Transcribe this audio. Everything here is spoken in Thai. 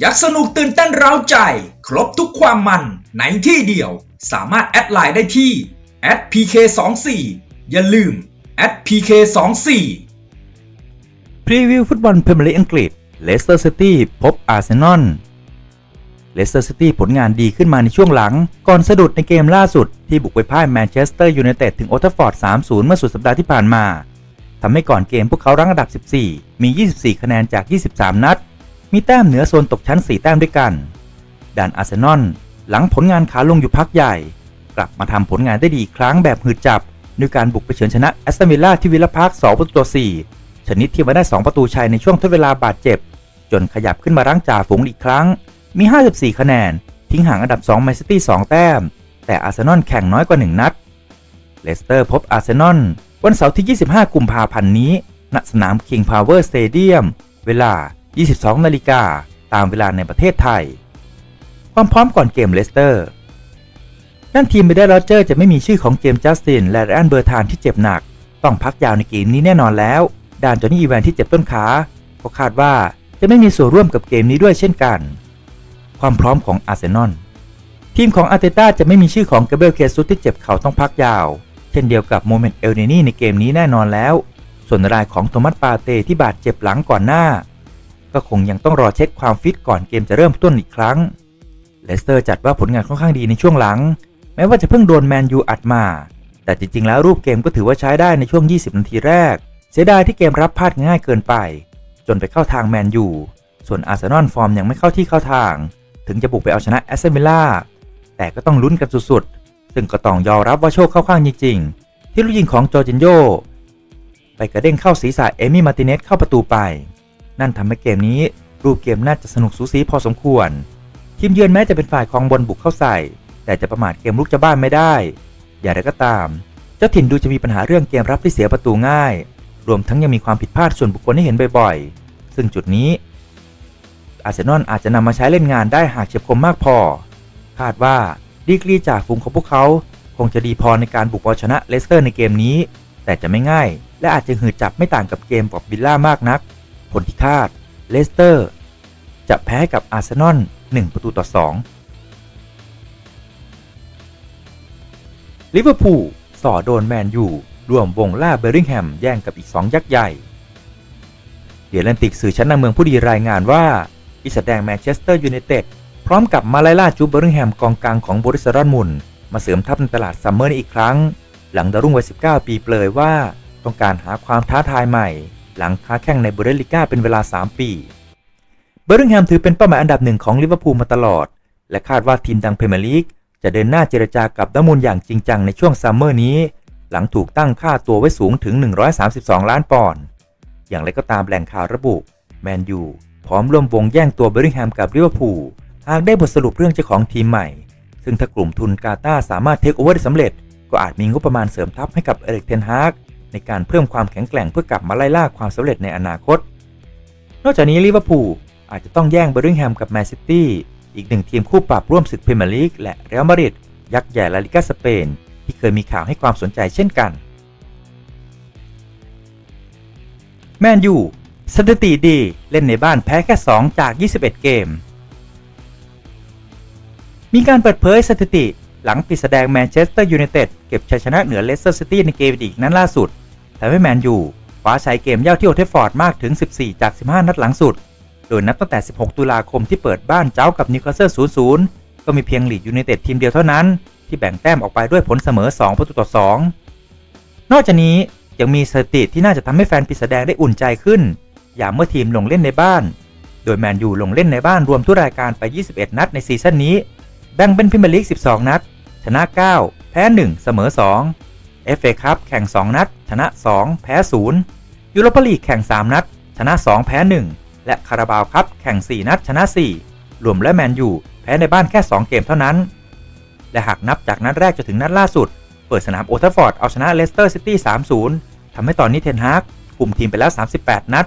อยากสนุกตื่นเต้นเร้าใจ ครบทุกความมันในที่เดียว สามารถแอดไลน์ได้ที่ @pk24 อย่าลืม @pk24 พรีวิวฟุตบอลพรีเมียร์ลีกอังกฤษเลสเตอร์ซิตี้พบอาร์เซนอลเลสเตอร์ซิตี้ผลงานดีขึ้นมาในช่วงหลัง ก่อนสะดุดในเกมล่าสุด ที่บุกไปพ่ายแมนเชสเตอร์ยูไนเต็ดถึงโอทัฟฟอร์ด 3-0 เมื่อสุดสัปดาห์ที่ผ่านมาทำให้ก่อนเกมพวกเขารั้งอันดับ 14 มี 24 คะแนนจาก 23 นัด มีแต้มเหนือโซนตกชั้น 4 แต้มด้วยกัน ด่านอาร์เซนอลหลังผลงานขาลงอยู่พักใหญ่ กลับมาทำผลงานได้ดีอีกครั้งแบบหืดจับด้วยการบุกไปเฉือนชนะแอสตันวิลล่าที่วิลล่าพาร์ค2ประตูต่อ4ชนิดที่มาได้ 2 ประตูชัยในช่วงทดเวลาบาดเจ็บ จนขยับขึ้นมารั้งจ่าฝูงอีกครั้ง มี 54 คะแนน ทิ้งห่างอันดับ2แมนซิตี้2แต้ม แต่อาร์เซนอลแข่งน้อยกว่า 1 นัด เลสเตอร์พบอาร์เซนอลวันเสาร์ที่ 25 กุมภาพันธ์นี้ ณ สนาม King Power Stadium เวลา 22 นาฬิกาตามเวลาในประเทศไทย ความพร้อมก่อนเกมเลสเตอร์นั่นทีมไม่ได้โรเจอร์จะไม่มีชื่อของเจมส์จัสติน และแอนเบอร์ธานที่เจ็บหนัก ต้องพักยาวในเกมนี้แน่นอนแล้ว ด้านจอห์นนี่อีแวนที่เจ็บต้นขา ก็คาดว่าจะไม่มีส่วนร่วมกับเกมนี้ด้วยเช่นกัน ความพร้อมของอาร์เซนอลทีมของอาร์เตต้าจะไม่มีชื่อของเกเบลเคซุสที่เจ็บเข่าต้องพักยาว เช่นเดียวกับโมเมนต์เอลเนนี่ในเกมนี้แน่นอนแล้ว ส่วนรายของโทมัสปาเต้ที่บาดเจ็บหลังก่อนหน้า ก็คงยังต้องรอเช็คความฟิตก่อนเกมจะเริ่มต้นอีกครั้ง เลสเตอร์จัดว่าผลงานค่อนข้างดีในช่วงหลัง แม้ว่าจะเพิ่งโดนแมนยูอัดมา แต่จริงๆ แล้วรูปเกมก็ถือว่าใช้ได้ในช่วง 20 นาทีแรก เสียดายที่เกมรับพลาดง่ายเกินไป จนไปเข้าทางแมนยู ส่วนอาร์เซนอลฟอร์มยังไม่เข้าที่เข้าทาง ถึงจะบุกไปเอาชนะแอสเซนวิลล่า แต่ก็ต้องลุ้นกันสุดๆ ซึ่งก็ต้องยอมรับว่าโชคเข้าข้างจริงๆ ที่ลูกยิงของจอร์จินโยไปกระเด้งเข้าศีรษะเอมี่มาร์ติเนสเข้าประตูไป นั่นทำให้เกมนี้รูปเกมน่าจะสนุกสูสีพอสมควร ทีมเยือนแม้จะเป็นฝ่ายครองบอลบุกเข้าใส่ แต่จะประมาทเกมลุกจะบ้านไม่ได้ อย่างไรก็ตาม เจ้าถิ่นดูจะมีปัญหาเรื่องเกมรับที่เสียประตูง่าย รวมทั้งยังมีความผิดพลาดส่วนบุคคลให้เห็นบ่อยๆ ซึ่งจุดนี้อาร์เซนอลอาจจะนำมาใช้เล่นงานได้หากเฉียบคมมากพอ คาดว่าดีกรีจากฝูงของพวกเขาคงจะดีพอในการบุกเอาชนะเลสเตอร์ในเกมนี้ แต่จะไม่ง่าย และอาจจะหืดจับไม่ต่างกับเกมกับบิลล่ามากนัก ผลที่คาด เลสเตอร์ จะแพ้กับอาร์เซนอล 1 ประตูต่อ 2 ลิเวอร์พูลส่อโดนแมนยูรวมวงล่าเบอร์ริงแฮมแย่งกับอีก 2 ยักษ์ใหญ่เดียร์แลนติกสื่อชั้นนำเมืองผู้ดีรายงานว่าอิสแดงแมนเชสเตอร์ยูไนเต็ดพร้อมกับมาไลล่าจูเบอร์ริงแฮมกองกลางของบริสดอนมุนมาเสริมทัพในตลาดซัมเมอร์นี้อีกครั้ง หลังดารุ่งวัย 19 ปีเปลยว่า ต้องการหาความท้าทายใหม่ หลังค้าแข่งในบูเดลิก้าเป็นเวลา 3 ปีเบอร์ริงแฮมถือเป็นเป้าหมายอันดับหนึ่งของลิเวอร์พูลมาตลอด และคาดว่าทีมดังพรเมียร์ลีกจะเดินหน้าเจรจากับดามูลอย่างจริงจังในช่วงซัมเมอร์นี้ หลังถูกตั้งค่าตัวไว้สูงถึง 132 ล้านปอนด์อย่างไรก็ตามแหล่งข่าวระบุแมนยูพร้อมร่วมวงแย่งตัวเบอร์ริงแฮมกับลิเวอร์พูลหากได้บทสรุปเรื่องเจ้าของทีมใหม่ ซึ่งถ้ากลุ่มทุนกาตาสามารถเทคโอเวอร์ได้สำเร็จ ก็อาจมีงบประมาณเสริมทัพให้กับเอริกเทนฮาก ในการเพิ่มความแข็งแกร่งเพื่อกลับมาไล่ล่าความสำเร็จในอนาคต นอกจากนี้ลิเวอร์พูลอาจจะต้องแย่งเบอร์ริงแฮมกับแมนซิตี้อีกหนึ่งทีมคู่ปรับร่วมศึกพรีเมียร์ลีกและเรอัลมาดริดยักษ์ใหญ่ลาลิกาสเปน ที่เคยมีข่าวให้ความสนใจเช่นกัน แมนยูสถิติดีเล่นในบ้านแพ้แค่ 2 จาก 21 เกม มีการเปิดเผยสถิติหลังปิดแสดงแมนเชสเตอร์ยูไนเต็ดเก็บชัยชนะเหนือเลสเตอร์ซิตี้ในเกมอีกนั้นล่าสุด ทำให้แมนยูคว้าชัยเกมเย่าที่โอเทฟฟอร์ดมากถึง 14 จาก 15 นัดหลังสุด โดยนับตั้งแต่ 16 ตุลาคมที่เปิดบ้านเจ้ากับนิวคาสเซิล0-0 ก็มีเพียงลีดยูไนเต็ดทีมเดียวเท่านั้น ที่แบ่งแต้มออกไปด้วยผลเสมอ 2 ประตูต่อ 2 นอกจากนี้ยังมีสถิติที่น่าจะทำให้แฟนปิดแสดงได้อุ่นใจขึ้น อย่างเมื่อทีมลงเล่นในบ้าน โดยแมนยูลงเล่นในบ้านรวมทุกรายการไป 21 นัดในซีซั่นนี้ แบ่งเป็นพรีเมียร์ลีก 12 นัด ชนะ 9 แพ้ 1 เสมอ 2 FA คัพแข่ง 2 นัด ชนะ 2 แพ้ 0 ยูโรปาลีกแข่ง 3 นัด ชนะ 2 แพ้ 1 และคาราบาวคัพแข่ง 4 นัด ชนะ 4 รวมและแมนยูแพ้ในบ้านแค่ 2 เกมเท่านั้น และหากนับจากนัดแรกจนถึงนัดล่าสุด เปิดสนามโอทัฟฟอร์ดเอาชนะเลสเตอร์ซิตี้ 3-0ทำให้ตอนนี้เทนฮากคุมทีมไปแล้ว 38 นัด